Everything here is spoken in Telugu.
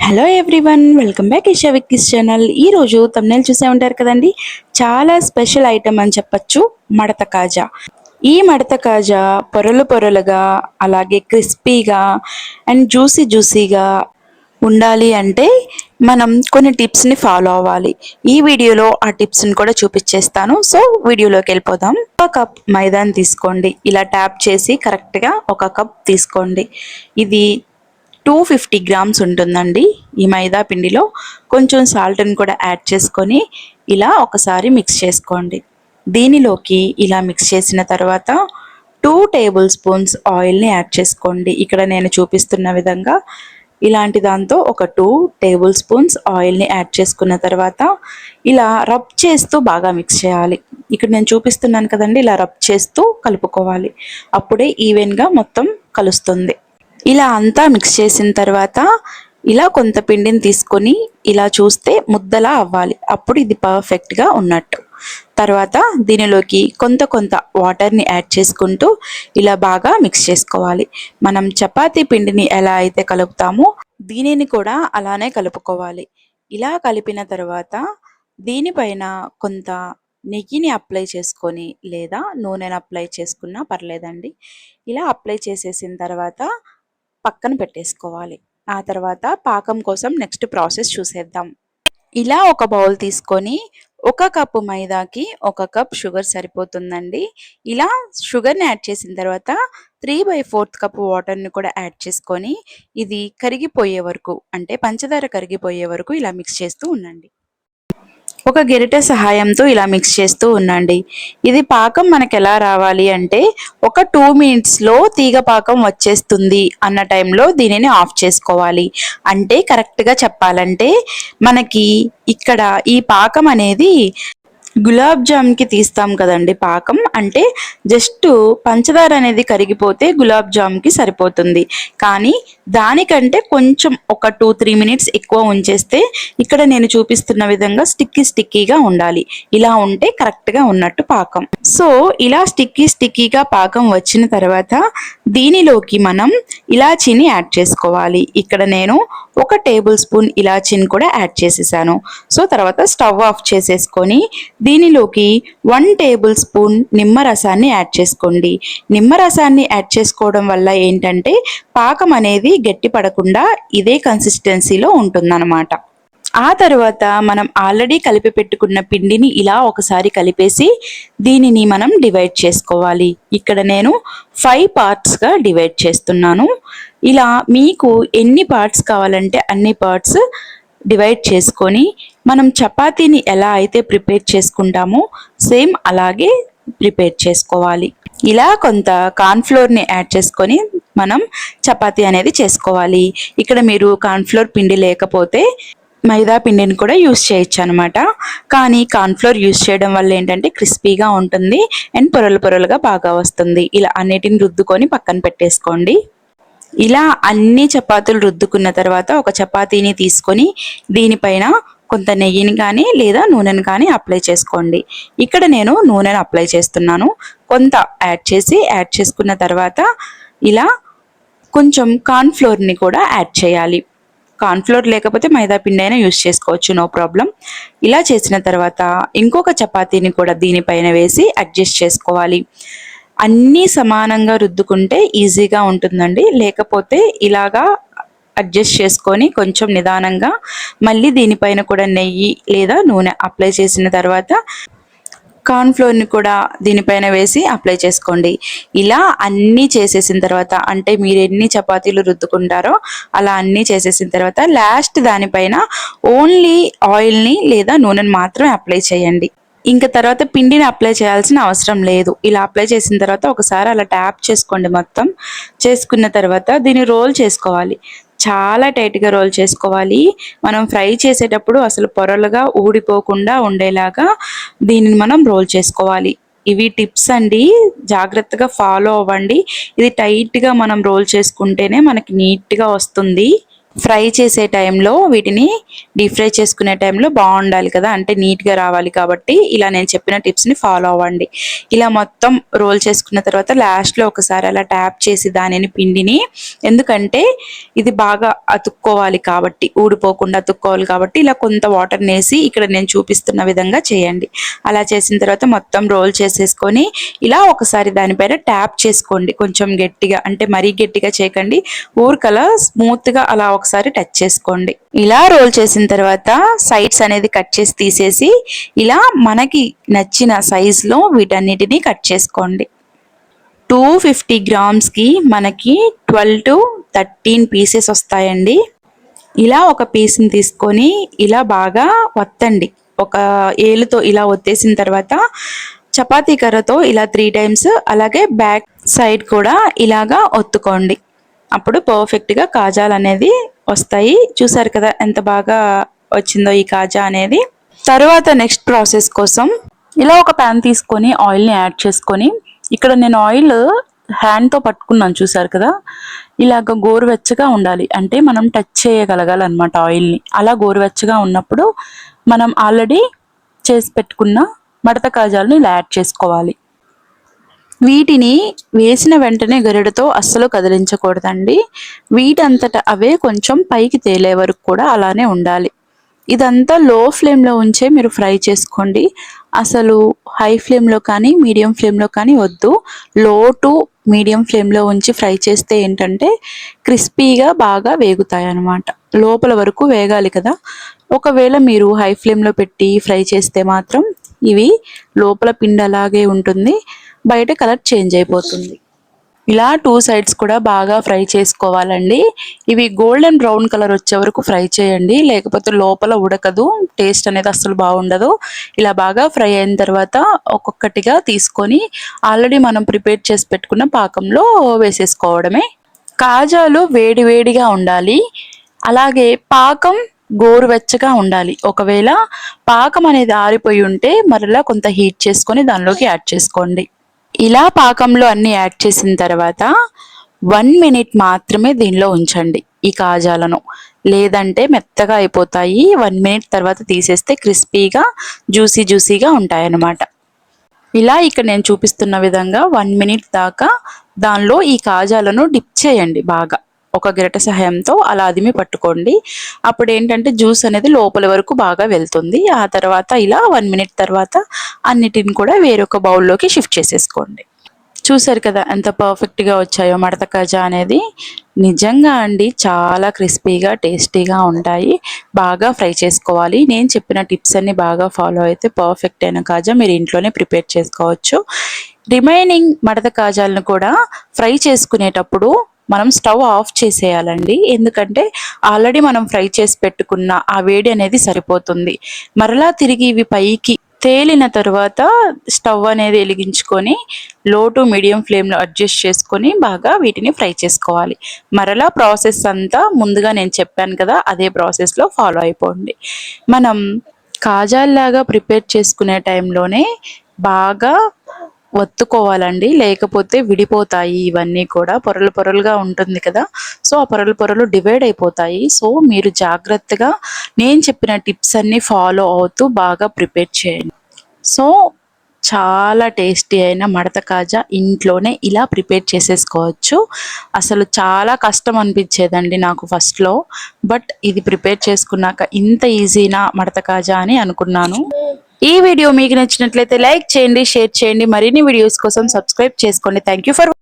Hello everyone welcome back Isha Vicky's channel ఈ రోజు చూసే ఉంటారు కదండి? చాలా స్పెషల్ ఐటమ్ అని చెప్పొచ్చు మడత కాజా. ఈ మడత కాజా పొరలు పొరలుగా అలాగే క్రిస్పీగా అండ్ జ్యూసీ జ్యూసీగా ఉండాలి అంటే మనం కొన్ని టిప్స్ని ఫాలో అవ్వాలి. ఈ వీడియోలో ఆ టిప్స్ని కూడా చూపించేస్తాను. సో వీడియోలోకి వెళ్ళిపోదాం. ఒక కప్ మైదాని తీసుకోండి. ఇలా ట్యాప్ చేసి కరెక్ట్గా ఒక కప్ తీసుకోండి. ఇది టూ ఫిఫ్టీ గ్రామ్స్ ఉంటుందండి. ఈ మైదా పిండిలో కొంచెం సాల్ట్ని కూడా యాడ్ చేసుకొని ఇలా ఒకసారి మిక్స్ చేసుకోండి. దీనిలోకి ఇలా మిక్స్ చేసిన తర్వాత టూ టేబుల్ స్పూన్స్ ఆయిల్ని యాడ్ చేసుకోండి. ఇక్కడ నేను చూపిస్తున్న విధంగా ఇలాంటి దాంతో ఒక టూ టేబుల్ స్పూన్స్ ఆయిల్ని యాడ్ చేసుకున్న తర్వాత ఇలా రబ్ చేస్తూ బాగా మిక్స్ చేయాలి. ఇక్కడ నేను చూపిస్తున్నాను కదండి ఇలా రబ్ చేస్తూ కలుపుకోవాలి. అప్పుడే ఈవెన్గా మొత్తం కలుస్తుంది. ఇలా అంతా మిక్స్ చేసిన తర్వాత ఇలా కొంత పిండిని తీసుకొని ఇలా చూస్తే ముద్దలా అవ్వాలి. అప్పుడు ఇది పర్ఫెక్ట్గా ఉన్నట్టు. తర్వాత దీనిలోకి కొంత కొంత వాటర్ని యాడ్ చేసుకుంటూ ఇలా బాగా మిక్స్ చేసుకోవాలి. మనం చపాతీ పిండిని ఎలా అయితే కలుపుతామో దీనిని కూడా అలానే కలుపుకోవాలి. ఇలా కలిపిన తర్వాత దీనిపైన కొంత నెయ్యిని అప్లై చేసుకొని లేదా నూనెను అప్లై చేసుకున్నా పర్లేదండి. ఇలా అప్లై చేసేసిన తర్వాత పక్కన పెట్టేసుకోవాలి. ఆ తర్వాత పాకం కోసం నెక్స్ట్ ప్రాసెస్ చూసేద్దాం. ఇలా ఒక బౌల్ తీసుకొని ఒక కప్పు మైదాకి ఒక కప్ షుగర్ సరిపోతుందండి. ఇలా షుగర్ని యాడ్ చేసిన తర్వాత త్రీ బై ఫోర్త్ కప్ వాటర్ని కూడా యాడ్ చేసుకొని ఇది కరిగిపోయే వరకు అంటే పంచదార కరిగిపోయే వరకు ఇలా మిక్స్ చేస్తూ ఉండండి. ఒక గెరిటె సహాయంతో ఇలా మిక్స్ చేస్తూ ఉండండి. ఇది పాకం మనకు ఎలా రావాలి అంటే ఒక టూ మినిట్స్లో తీగ పాకం వచ్చేస్తుంది అన్న టైంలో దీనిని ఆఫ్ చేసుకోవాలి. అంటే కరెక్ట్గా చెప్పాలంటే మనకి ఇక్కడ ఈ పాకం అనేది గులాబ్ జామ్కి తీస్తాం కదండి పాకం. అంటే జస్ట్ పంచదార అనేది కరిగిపోతే గులాబ్ జామ్కి సరిపోతుంది. కానీ దానికంటే కొంచెం ఒక టూ త్రీ మినిట్స్ ఎక్కువ ఉంచేస్తే ఇక్కడ నేను చూపిస్తున్న విధంగా స్టిక్కీ స్టిక్కీగా ఉండాలి. ఇలా ఉంటే కరెక్ట్గా ఉన్నట్టు పాకం. సో ఇలా స్టిక్కీ స్టిక్కీగా పాకం వచ్చిన తర్వాత దీనిలోకి మనం ఇలాచీని యాడ్ చేసుకోవాలి. ఇక్కడ నేను ఒక టేబుల్ స్పూన్ ఇలాచీని కూడా యాడ్ చేసేసాను. సో తర్వాత స్టవ్ ఆఫ్ చేసేసుకొని దీనిలోకి వన్ టేబుల్ స్పూన్ నిమ్మరసాన్ని యాడ్ చేసుకోండి. నిమ్మరసాన్ని యాడ్ చేసుకోవడం వల్ల ఏంటంటే పాకం అనేది గట్టి పడకుండా ఇదే కన్సిస్టెన్సీలో ఉంటుందన్నమాట. ఆ తర్వాత మనం ఆల్రెడీ కలిపి పెట్టుకున్న పిండిని ఇలా ఒకసారి కలిపేసి దీనిని మనం డివైడ్ చేసుకోవాలి. ఇక్కడ నేను ఫైవ్ పార్ట్స్గా డివైడ్ చేస్తున్నాను. ఇలా మీకు ఎన్ని పార్ట్స్ కావాలంటే అన్ని పార్ట్స్ డివైడ్ చేసుకొని మనం చపాతీని ఎలా అయితే ప్రిపేర్ చేసుకుంటామో సేమ్ అలాగే ప్రిపేర్ చేసుకోవాలి. ఇలా కొంత కార్న్ఫ్లోర్ని యాడ్ చేసుకొని మనం చపాతీ అనేది చేసుకోవాలి. ఇక్కడ మీరు కార్న్ఫ్లోర్ పిండి లేకపోతే మైదా పిండిని కూడా యూస్ చేయొచ్చు అనమాట కానీ కార్న్ఫ్లోర్ యూస్ చేయడం వల్ల ఏంటంటే క్రిస్పీగా ఉంటుంది అండ్ పొరలు పొరలుగా బాగా వస్తుంది. ఇలా అన్నిటిని రుద్దుకొని పక్కన పెట్టేసుకోండి. ఇలా అన్ని చపాతీలు రుద్దుకున్న తర్వాత ఒక చపాతీని తీసుకొని దీనిపైన కొంత నెయ్యిని కానీ లేదా నూనెని కానీ అప్లై చేసుకోండి. ఇక్కడ నేను నూనెను అప్లై చేస్తున్నాను. కొంత యాడ్ చేసి యాడ్ చేసుకున్న తర్వాత ఇలా కొంచెం కార్న్ఫ్లోర్ని కూడా యాడ్ చేయాలి. కార్న్ఫ్లోర్ లేకపోతే మైదా పిండి అయినా యూస్ చేసుకోవచ్చు నో ప్రాబ్లం ఇలా చేసిన తర్వాత ఇంకొక చపాతీని కూడా దీనిపైన వేసి అడ్జస్ట్ చేసుకోవాలి. అన్నీ సమానంగా రుద్దుకుంటే ఈజీగా ఉంటుందండి. లేకపోతే ఇలాగా అడ్జస్ట్ చేసుకొని కొంచెం నిదానంగా మళ్ళీ దీనిపైన కూడా నెయ్యి లేదా నూనె అప్లై చేసిన తర్వాత కార్న్ఫ్లోర్ని కూడా దీనిపైన వేసి అప్లై చేసుకోండి. ఇలా అన్నీ చేసేసిన తర్వాత అంటే మీరు ఎన్ని చపాతీలు రుద్దుకుంటారో అలా అన్నీ చేసేసిన తర్వాత లాస్ట్ దానిపైన ఓన్లీ ఆయిల్ని లేదా నూనెని మాత్రమే అప్లై చేయండి. ఇంకా తర్వాత పిండిని అప్లై చేయాల్సిన అవసరం లేదు. ఇలా అప్లై చేసిన తర్వాత ఒకసారి అలా ట్యాప్ చేసుకోండి మొత్తం. చేసుకున్న తర్వాత దీన్ని రోల్ చేసుకోవాలి. చాలా టైట్గా రోల్ చేసుకోవాలి. మనం ఫ్రై చేసేటప్పుడు అసలు పొరలుగా ఊడిపోకుండా ఉండేలాగా దీనిని మనం రోల్ చేసుకోవాలి. ఇవి టిప్స్ అండి. జాగ్రత్తగా ఫాలో అవ్వండి. ఇది టైట్గా మనం రోల్ చేసుకుంటేనే మనకి నీట్గా వస్తుంది. ఫ్రై చేసే టైంలో వీటిని డీప్ ఫ్రై చేసుకునే టైంలో బాగుండాలి కదా అంటే నీట్గా రావాలి కాబట్టి ఇలా నేను చెప్పిన టిప్స్ని ఫాలో అవ్వండి. ఇలా మొత్తం రోల్ చేసుకున్న తర్వాత లాస్ట్లో ఒకసారి అలా ట్యాప్ చేసి దానిని పిండిని ఎందుకంటే ఇది బాగా అతుక్కోవాలి కాబట్టి ఊడిపోకుండా అతుక్కోవాలి కాబట్టి ఇలా కొంత వాటర్ వేసి ఇక్కడ నేను చూపిస్తున్న విధంగా చేయండి. అలా చేసిన తర్వాత మొత్తం రోల్ చేసేసుకొని ఇలా ఒకసారి దానిపైన ట్యాప్ చేసుకోండి. కొంచెం గట్టిగా అంటే మరీ గట్టిగా చేయకండి. ఊరికలా స్మూత్గా అలా ఒకసారి టచ్ చేసుకోండి. ఇలా రోల్ చేసిన తర్వాత సైడ్స్ అనేది కట్ చేసి తీసేసి ఇలా మనకి నచ్చిన సైజులో వీటన్నిటిని కట్ చేసుకోండి. టూ ఫిఫ్టీ గ్రామ్స్కి మనకి ట్వెల్వ్ టు థర్టీన్ పీసెస్ వస్తాయండి. ఇలా ఒక పీస్ని తీసుకొని ఇలా బాగా వత్తండి. ఒక ఏలుతో ఇలా ఒత్తేసిన తర్వాత చపాతీ కర్రతో ఇలా త్రీ టైమ్స్ అలాగే బ్యాక్ సైడ్ కూడా ఇలాగా ఒత్తుకోండి. అప్పుడు పర్ఫెక్ట్గా కాజాలు అనేది వస్తాయి. చూసారు కదా ఎంత బాగా వచ్చిందో ఈ కాజా అనేది. తర్వాత నెక్స్ట్ ప్రాసెస్ కోసం ఇలా ఒక ప్యాన్ తీసుకొని ఆయిల్ని యాడ్ చేసుకొని ఇక్కడ నేను ఆయిల్ హ్యాండ్తో పట్టుకున్నాను చూసారు కదా. ఇలాగ గోరువెచ్చగా ఉండాలి. అంటే మనం టచ్ చేయగలగాలన్నమాట ఆయిల్ని అలా గోరువెచ్చగా ఉన్నప్పుడు మనం ఆల్రెడీ చేసి పెట్టుకున్న మడత కాజాలను ఇలా యాడ్ చేసుకోవాలి. వీటిని వేసిన వెంటనే గరిడతో అస్సలు కదిలించకూడదండి. వీటంతట అవే కొంచెం పైకి తేలే వరకు కూడా అలానే ఉండాలి. ఇదంతా లో ఫ్లేమ్లో ఉంచే మీరు ఫ్రై చేసుకోండి. అసలు హై ఫ్లేమ్లో కానీ మీడియం ఫ్లేమ్లో కానీ వద్దు. లో టు మీడియం ఫ్లేమ్లో ఉంచి ఫ్రై చేస్తే ఏంటంటే క్రిస్పీగా బాగా వేగుతాయి అన్నమాట లోపల వరకు వేగాలి కదా. ఒకవేళ మీరు హై ఫ్లేమ్లో పెట్టి ఫ్రై చేస్తే మాత్రం ఇవి లోపల పిండి అలాగే ఉంటుంది. బయట కలర్ చేంజ్ అయిపోతుంది. ఇలా టూ సైడ్స్ కూడా బాగా ఫ్రై చేసుకోవాలండి. ఇవి గోల్డెన్ బ్రౌన్ కలర్ వచ్చే వరకు ఫ్రై చేయండి. లేకపోతే లోపల ఉడకదు. టేస్ట్ అనేది అస్సలు బాగుండదు. ఇలా బాగా ఫ్రై అయిన తర్వాత ఒక్కొక్కటిగా తీసుకొని ఆల్రెడీ మనం ప్రిపేర్ చేసి పెట్టుకున్న పాకంలో వేసేసుకోవడమే. కాజాలు వేడి వేడిగా ఉండాలి. అలాగే పాకం గోరువెచ్చగా ఉండాలి. ఒకవేళ పాకం అనేది ఆరిపోయి ఉంటే మరలా కొంత హీట్ చేసుకొని దానిలోకి యాడ్ చేసుకోండి. ఇలా పాకంలో అన్ని యాడ్ చేసిన తర్వాత వన్ మినిట్ మాత్రమే దీనిలో ఉంచండి ఈ కాజాలను. లేదంటే మెత్తగా అయిపోతాయి. వన్ మినిట్ తర్వాత తీసేస్తే క్రిస్పీగా జ్యూసీ జ్యూసీగా ఉంటాయన్నమాట. ఇలా ఇక్కడ నేను చూపిస్తున్న విధంగా వన్ మినిట్ దాకా దానిలో ఈ కాజాలను డిప్ చేయండి బాగా. ఒక గిరట సహాయంతో అలా అదిమి పట్టుకోండి. అప్పుడు ఏంటంటే జ్యూస్ అనేది లోపల వరకు బాగా వెళ్తుంది. ఆ తర్వాత ఇలా వన్ మినిట్ తర్వాత అన్నిటిని కూడా వేరొక బౌల్లోకి షిఫ్ట్ చేసేసుకోండి. చూసారు కదా ఎంత పర్ఫెక్ట్గా వచ్చాయో మడత కాజా అనేది. నిజంగా అండి చాలా క్రిస్పీగా టేస్టీగా ఉంటాయి. బాగా ఫ్రై చేసుకోవాలి. నేను చెప్పిన టిప్స్ అన్ని బాగా ఫాలో అయితే పర్ఫెక్ట్ అయిన కాజా మీరు ఇంట్లోనే ప్రిపేర్ చేసుకోవచ్చు. రిమైనింగ్ మడత కాజాలను కూడా ఫ్రై చేసుకునేటప్పుడు మనం స్టవ్ ఆఫ్ చేసేయాలండి. ఎందుకంటే ఆల్రెడీ మనం ఫ్రై చేసి పెట్టుకున్న ఆ వేడి అనేది సరిపోతుంది. మరలా తిరిగి ఇవి పైకి తేలిన తర్వాత స్టవ్ అనేది వెలిగించుకొని లో టు మీడియం ఫ్లేమ్లో అడ్జస్ట్ చేసుకొని బాగా వీటిని ఫ్రై చేసుకోవాలి. మరలా ప్రాసెస్ అంతా ముందుగా నేను చెప్పాను కదా అదే ప్రాసెస్లో ఫాలో అయిపోండి. మనం కాజాల్లాగా ప్రిపేర్ చేసుకునే టైంలోనే బాగా వత్తుకోవాలండి లేకపోతే విడిపోతాయి. ఇవన్నీ కూడా పొరలు పొరలుగా ఉంటుంది కదా. సో ఆ పొరలు పొరలు డివైడ్ అయిపోతాయి. సో మీరు జాగ్రత్తగా నేను చెప్పిన టిప్స్ అన్నీ ఫాలో అవుతూ బాగా ప్రిపేర్ చేయండి. సో చాలా టేస్టీ అయిన మడత కాజా ఇంట్లోనే ఇలా ప్రిపేర్ చేసేసుకోవచ్చు. అసలు చాలా కష్టం అనిపించేదండి నాకు ఫస్ట్లో. బట్ ఇది ప్రిపేర్ చేసుకున్నాక ఇంత ఈజీనా మడత కాజా అని అనుకున్నాను. ఈ వీడియో మీకు నచ్చినట్లయితే లైక్ చేయండి షేర్ చేయండి. మరిన్ని వీడియోస్ కోసం సబ్స్క్రైబ్ చేసుకోండి. Thank for